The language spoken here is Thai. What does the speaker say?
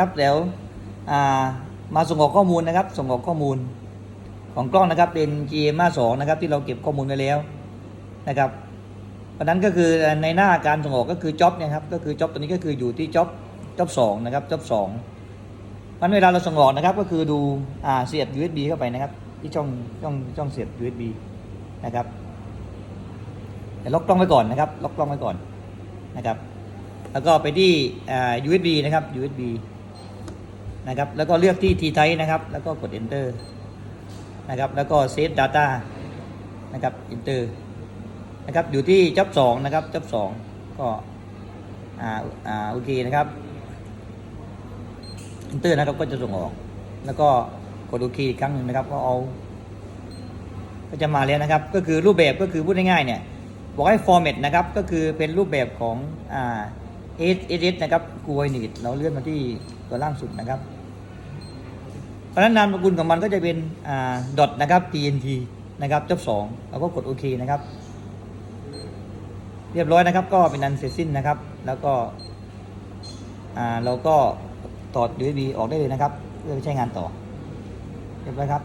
ครับเดี๋ยวมาส่งออกข้อมูลนะครับ ส่งออกข้อมูลของกล้องนะครับเป็น GM 52นะครับที่เราเก็บข้อมูลไว้แล้วนะครับเพราะนั้นก็คือในหน้าการส่งออกก็คือจ็อบเนี่ยครับก็คือจ็อบตัวนี้ก็คืออยู่ที่จ็อบจ็อบสองนะครับจ็อบสองมันเวลาเราส่งออกนะครับก็คือดูอ่าเสียบ USB เข้าไปนะครับ ที่ช่องช่องช่องเสียบ USB นะครับแต่ล็อกกล้องไว้ก่อนนะครับล็อกกล้องไว้ก่อนนะครับ แล้วก็ไปที่อ่า USB นะครับ USB นะครับ แล้วก็เลือกที่ T type นะครับ แล้วก็กด enter นะครับ แล้วก็ save data นะครับ enter นะครับ อยู่ที่จ็อบสองนะครับจ็อบสองก็ อ่า อ่า โอเคนะครับ enter นะครับ ก็จะส่งออก แล้วก็กดโอเคอีกครั้งหนึ่งนะครับ ก็เอา ก็จะมาแล้วนะครับ ก็คือรูปแบบก็คือพูดง่ายๆเนี่ย บอกให้ format นะครับ ก็คือเป็นรูปแบบของ อ่า S S S นะครับกูไวนิดเราเลื่อนมาที่ตัวล่างสุดนะครับ เพราะฉะนั้นนามสกุลของมันก็จะเป็นอ่า dot นะครับ TNT นะครับจบสองเราก็กดโอเคนะครับ เรียบร้อยนะครับ ก็เป็นอันเสร็จสิ้นนะครับ แล้วก็อ่าเราก็ถอด USB ออกได้เลยนะครับ เพื่อไปใช้งานต่อ เรียบร้อยครับ